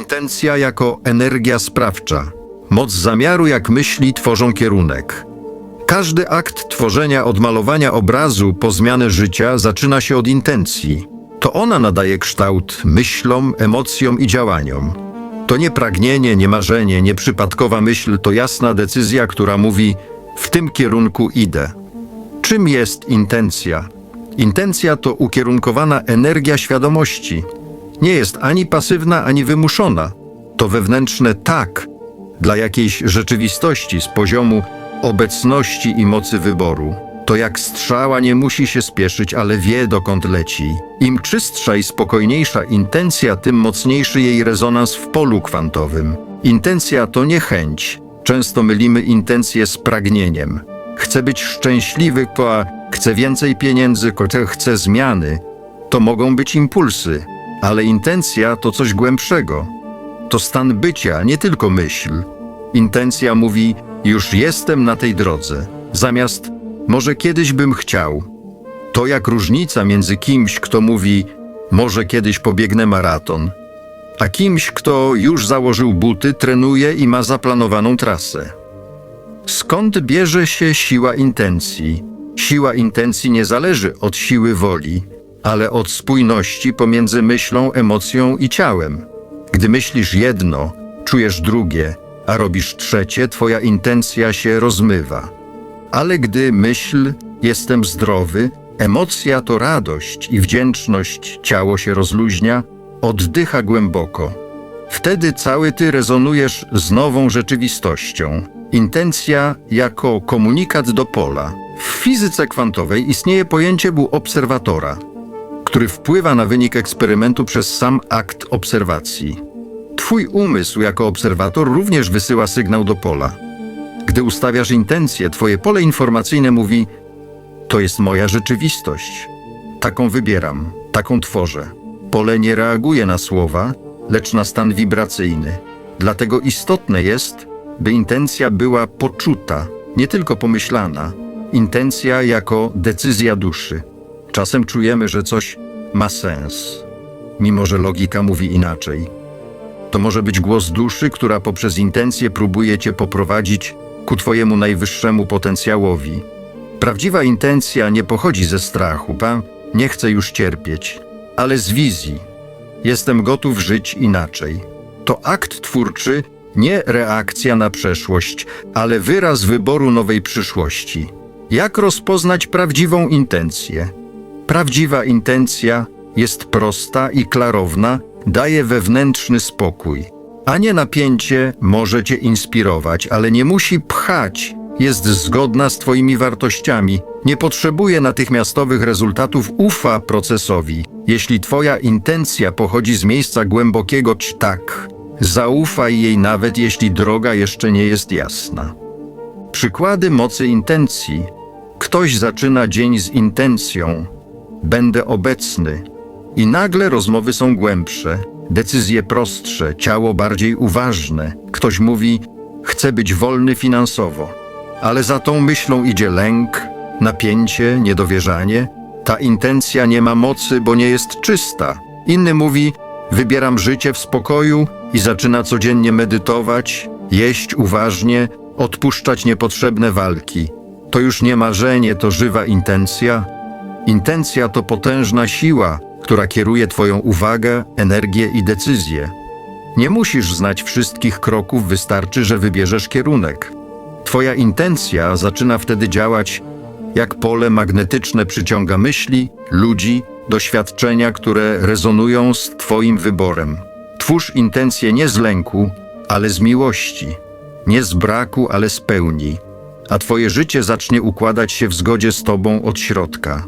Intencja jako energia sprawcza. Moc zamiaru jak myśli tworzą kierunek. Każdy akt tworzenia od malowania obrazu po zmianę życia zaczyna się od intencji. To ona nadaje kształt myślom, emocjom i działaniom. To nie pragnienie, nie marzenie, nie przypadkowa myśl, to jasna decyzja, która mówi: W tym kierunku idę. Czym jest intencja? Intencja to ukierunkowana energia świadomości. Nie jest ani pasywna, ani wymuszona. To wewnętrzne tak dla jakiejś rzeczywistości z poziomu obecności i mocy wyboru. To jak strzała nie musi się spieszyć, ale wie dokąd leci. Im czystsza i spokojniejsza intencja, tym mocniejszy jej rezonans w polu kwantowym. Intencja to nie chęć. Często mylimy intencję z pragnieniem. Chcę być szczęśliwy, chcę więcej pieniędzy, chcę zmiany. To mogą być impulsy, ale intencja to coś głębszego. To stan bycia, nie tylko myśl. Intencja mówi: Już jestem na tej drodze, zamiast może kiedyś bym chciał. To jak różnica między kimś, kto mówi: Może kiedyś pobiegnę maraton, a kimś, kto już założył buty, trenuje i ma zaplanowaną trasę. Skąd bierze się siła intencji? Siła intencji nie zależy od siły woli, ale od spójności pomiędzy myślą, emocją i ciałem. Gdy myślisz jedno, czujesz drugie, a robisz trzecie, twoja intencja się rozmywa. Ale gdy myśl, jestem zdrowy, emocja to radość i wdzięczność, ciało się rozluźnia, oddycha głęboko. Wtedy cały ty rezonujesz z nową rzeczywistością. Intencja jako komunikat do pola. W fizyce kwantowej istnieje pojęcie był obserwatora, który wpływa na wynik eksperymentu przez sam akt obserwacji. Twój umysł jako obserwator również wysyła sygnał do pola. Gdy ustawiasz intencję, twoje pole informacyjne mówi: To jest moja rzeczywistość. Taką wybieram, taką tworzę. Pole nie reaguje na słowa, lecz na stan wibracyjny. Dlatego istotne jest, by intencja była poczuta, nie tylko pomyślana. Intencja jako decyzja duszy. Czasem czujemy, że coś ma sens, mimo że logika mówi inaczej. To może być głos duszy, która poprzez intencję próbuje cię poprowadzić ku twojemu najwyższemu potencjałowi. Prawdziwa intencja nie pochodzi ze strachu, pan nie chce już cierpieć, ale z wizji. Jestem gotów żyć inaczej. To akt twórczy, nie reakcja na przeszłość, ale wyraz wyboru nowej przyszłości. Jak rozpoznać prawdziwą intencję? Prawdziwa intencja jest prosta i klarowna, daje wewnętrzny spokój. A nie napięcie może cię inspirować, ale nie musi pchać. Jest zgodna z Twoimi wartościami, nie potrzebuje natychmiastowych rezultatów, ufa procesowi. Jeśli Twoja intencja pochodzi z miejsca głębokiego tak, zaufaj jej nawet jeśli droga jeszcze nie jest jasna. Przykłady mocy intencji. Ktoś zaczyna dzień z intencją: Będę obecny. I nagle rozmowy są głębsze, decyzje prostsze, ciało bardziej uważne. Ktoś mówi: Chcę być wolny finansowo, ale za tą myślą idzie lęk, napięcie, niedowierzanie. Ta intencja nie ma mocy, bo nie jest czysta. Inny mówi: Wybieram życie w spokoju i zaczyna codziennie medytować, jeść uważnie, odpuszczać niepotrzebne walki. To już nie marzenie, to żywa intencja. Intencja to potężna siła, która kieruje Twoją uwagę, energię i decyzje. Nie musisz znać wszystkich kroków, wystarczy, że wybierzesz kierunek. Twoja intencja zaczyna wtedy działać jak pole magnetyczne przyciąga myśli, ludzi, doświadczenia, które rezonują z Twoim wyborem. Twórz intencję nie z lęku, ale z miłości, nie z braku, ale z pełni, a Twoje życie zacznie układać się w zgodzie z Tobą od środka.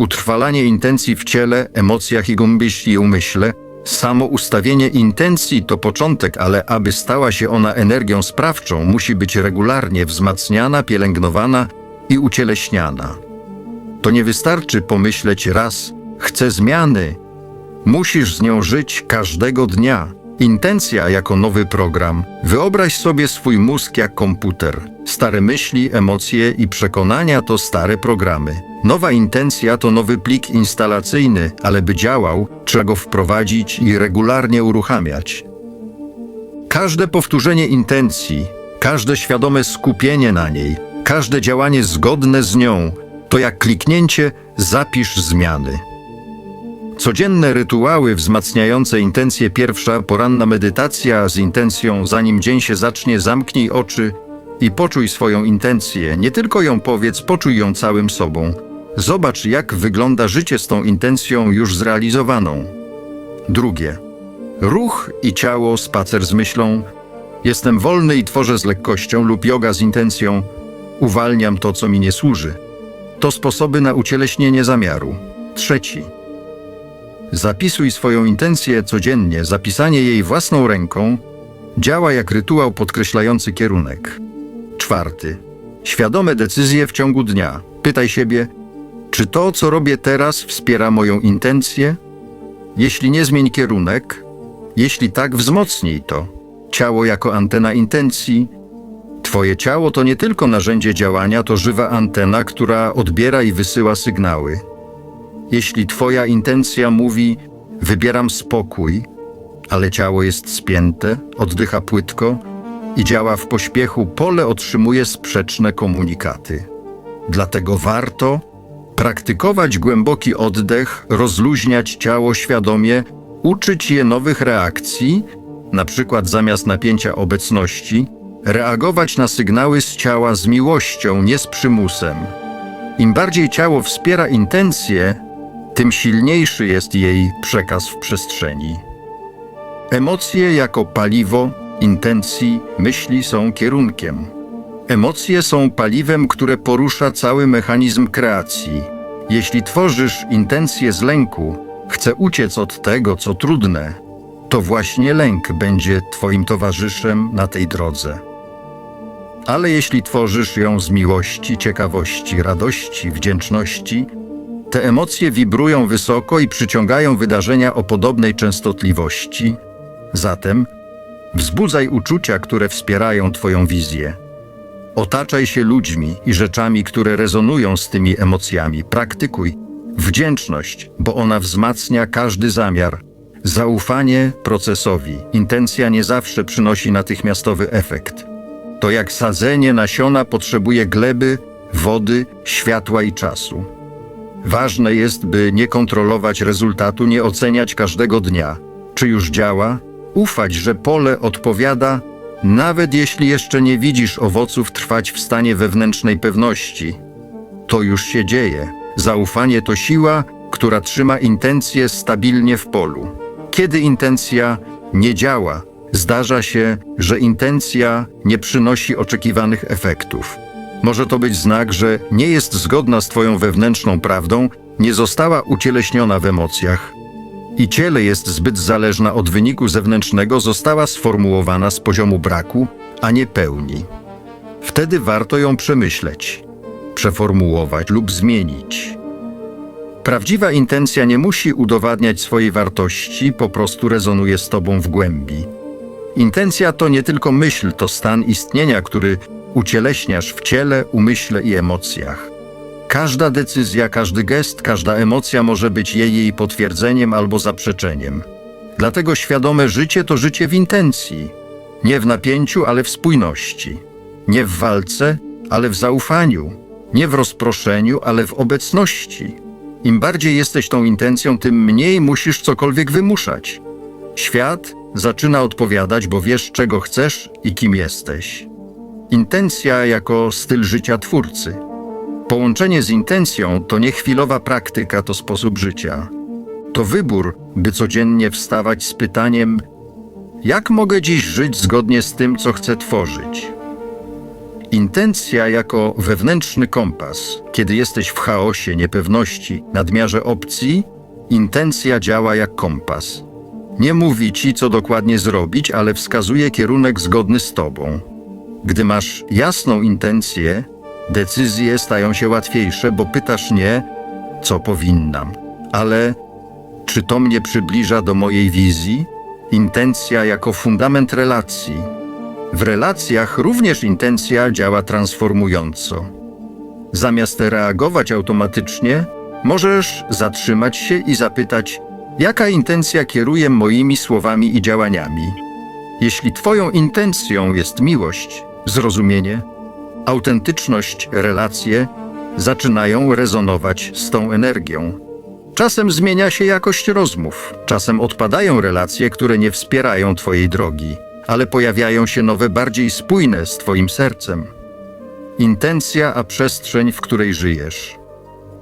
Utrwalanie intencji w ciele, emocjach i myśli i umyśle, samo ustawienie intencji to początek, ale aby stała się ona energią sprawczą, musi być regularnie wzmacniana, pielęgnowana i ucieleśniana. To nie wystarczy pomyśleć raz, chcę zmiany. Musisz z nią żyć każdego dnia. Intencja jako nowy program. Wyobraź sobie swój mózg jak komputer. Stare myśli, emocje i przekonania to stare programy. Nowa intencja to nowy plik instalacyjny, ale by działał, trzeba go wprowadzić i regularnie uruchamiać. Każde powtórzenie intencji, każde świadome skupienie na niej, każde działanie zgodne z nią, to jak kliknięcie zapisz zmiany. Codzienne rytuały wzmacniające intencje pierwsza, poranna medytacja z intencją zanim dzień się zacznie, zamknij oczy i poczuj swoją intencję. Nie tylko ją powiedz, poczuj ją całym sobą. Zobacz, jak wygląda życie z tą intencją już zrealizowaną. Drugie. Ruch i ciało, spacer z myślą. Jestem wolny i tworzę z lekkością lub yoga z intencją. Uwalniam to, co mi nie służy. To sposoby na ucieleśnienie zamiaru. Trzeci. Zapisuj swoją intencję codziennie. Zapisanie jej własną ręką działa jak rytuał podkreślający kierunek. Czwarty. Świadome decyzje w ciągu dnia. Pytaj siebie, czy to, co robię teraz, wspiera moją intencję? Jeśli nie, zmień kierunek. Jeśli tak, wzmocnij to. Ciało jako antena intencji. Twoje ciało to nie tylko narzędzie działania, to żywa antena, która odbiera i wysyła sygnały. Jeśli Twoja intencja mówi: Wybieram spokój, ale ciało jest spięte, oddycha płytko i działa w pośpiechu, pole otrzymuje sprzeczne komunikaty. Dlatego warto praktykować głęboki oddech, rozluźniać ciało świadomie, uczyć je nowych reakcji, na przykład zamiast napięcia obecności, reagować na sygnały z ciała z miłością, nie z przymusem. Im bardziej ciało wspiera intencje, tym silniejszy jest jej przekaz w przestrzeni. Emocje jako paliwo intencji myśli są kierunkiem. Emocje są paliwem, które porusza cały mechanizm kreacji. Jeśli tworzysz intencje z lęku, chcę uciec od tego, co trudne, to właśnie lęk będzie Twoim towarzyszem na tej drodze. Ale jeśli tworzysz ją z miłości, ciekawości, radości, wdzięczności, te emocje wibrują wysoko i przyciągają wydarzenia o podobnej częstotliwości. Zatem wzbudzaj uczucia, które wspierają Twoją wizję. Otaczaj się ludźmi i rzeczami, które rezonują z tymi emocjami. Praktykuj wdzięczność, bo ona wzmacnia każdy zamiar. Zaufanie procesowi. Intencja nie zawsze przynosi natychmiastowy efekt. To jak sadzenie nasiona potrzebuje gleby, wody, światła i czasu. Ważne jest, by nie kontrolować rezultatu, nie oceniać każdego dnia, czy już działa, ufać, że pole odpowiada, nawet jeśli jeszcze nie widzisz owoców, trwać w stanie wewnętrznej pewności. To już się dzieje. Zaufanie to siła, która trzyma intencje stabilnie w polu. Kiedy intencja nie działa, zdarza się, że intencja nie przynosi oczekiwanych efektów. Może to być znak, że nie jest zgodna z Twoją wewnętrzną prawdą, nie została ucieleśniona w emocjach. I ciele jest zbyt zależna od wyniku zewnętrznego, została sformułowana z poziomu braku, a nie pełni. Wtedy warto ją przemyśleć, przeformułować lub zmienić. Prawdziwa intencja nie musi udowadniać swojej wartości, po prostu rezonuje z Tobą w głębi. Intencja to nie tylko myśl, to stan istnienia, który ucieleśniasz w ciele, umyśle i emocjach. Każda decyzja, każdy gest, każda emocja może być jej, jej potwierdzeniem albo zaprzeczeniem. Dlatego świadome życie to życie w intencji. Nie w napięciu, ale w spójności. Nie w walce, ale w zaufaniu. Nie w rozproszeniu, ale w obecności. Im bardziej jesteś tą intencją, tym mniej musisz cokolwiek wymuszać. Świat zaczyna odpowiadać, bo wiesz, czego chcesz i kim jesteś. Intencja jako styl życia twórcy. Połączenie z intencją to nie chwilowa praktyka, to sposób życia. To wybór, by codziennie wstawać z pytaniem: Jak mogę dziś żyć zgodnie z tym, co chcę tworzyć? Intencja jako wewnętrzny kompas. Kiedy jesteś w chaosie, niepewności, nadmiarze opcji, intencja działa jak kompas. Nie mówi ci, co dokładnie zrobić, ale wskazuje kierunek zgodny z tobą. Gdy masz jasną intencję, decyzje stają się łatwiejsze, bo pytasz nie, co powinnam, ale czy to mnie przybliża do mojej wizji? Intencja jako fundament relacji. W relacjach również intencja działa transformująco. Zamiast reagować automatycznie, możesz zatrzymać się i zapytać, jaka intencja kieruje moimi słowami i działaniami. Jeśli Twoją intencją jest miłość, zrozumienie, autentyczność, relacje, zaczynają rezonować z tą energią. Czasem zmienia się jakość rozmów, czasem odpadają relacje, które nie wspierają Twojej drogi, ale pojawiają się nowe, bardziej spójne z Twoim sercem. Intencja, a przestrzeń, w której żyjesz.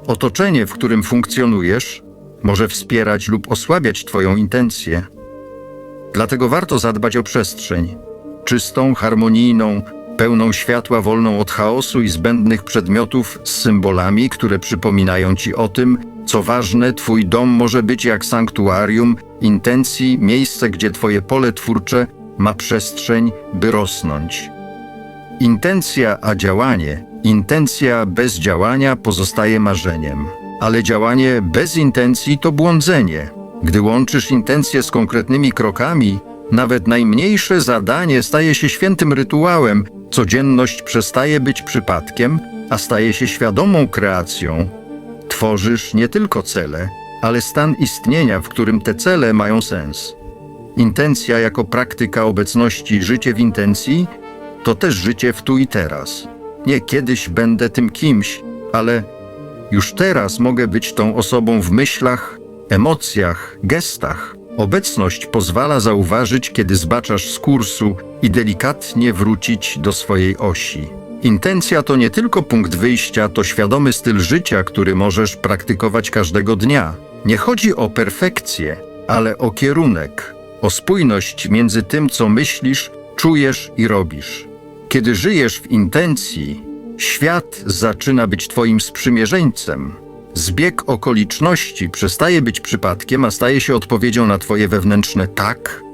Otoczenie, w którym funkcjonujesz, może wspierać lub osłabiać Twoją intencję. Dlatego warto zadbać o przestrzeń czystą, harmonijną, pełną światła, wolną od chaosu i zbędnych przedmiotów z symbolami, które przypominają Ci o tym, co ważne, Twój dom może być jak sanktuarium intencji, miejsce, gdzie Twoje pole twórcze ma przestrzeń, by rosnąć. Intencja, a działanie. Intencja bez działania pozostaje marzeniem, ale działanie bez intencji to błądzenie. Gdy łączysz intencje z konkretnymi krokami, nawet najmniejsze zadanie staje się świętym rytuałem, codzienność przestaje być przypadkiem, a staje się świadomą kreacją. Tworzysz nie tylko cele, ale stan istnienia, w którym te cele mają sens. Intencja jako praktyka obecności, życie w intencji, to też życie w tu i teraz. Nie kiedyś będę tym kimś, ale już teraz mogę być tą osobą w myślach, emocjach, gestach. Obecność pozwala zauważyć, kiedy zbaczasz z kursu i delikatnie wrócić do swojej osi. Intencja to nie tylko punkt wyjścia, to świadomy styl życia, który możesz praktykować każdego dnia. Nie chodzi o perfekcję, ale o kierunek, o spójność między tym, co myślisz, czujesz i robisz. Kiedy żyjesz w intencji, świat zaczyna być Twoim sprzymierzeńcem. Zbieg okoliczności przestaje być przypadkiem, a staje się odpowiedzią na Twoje wewnętrzne tak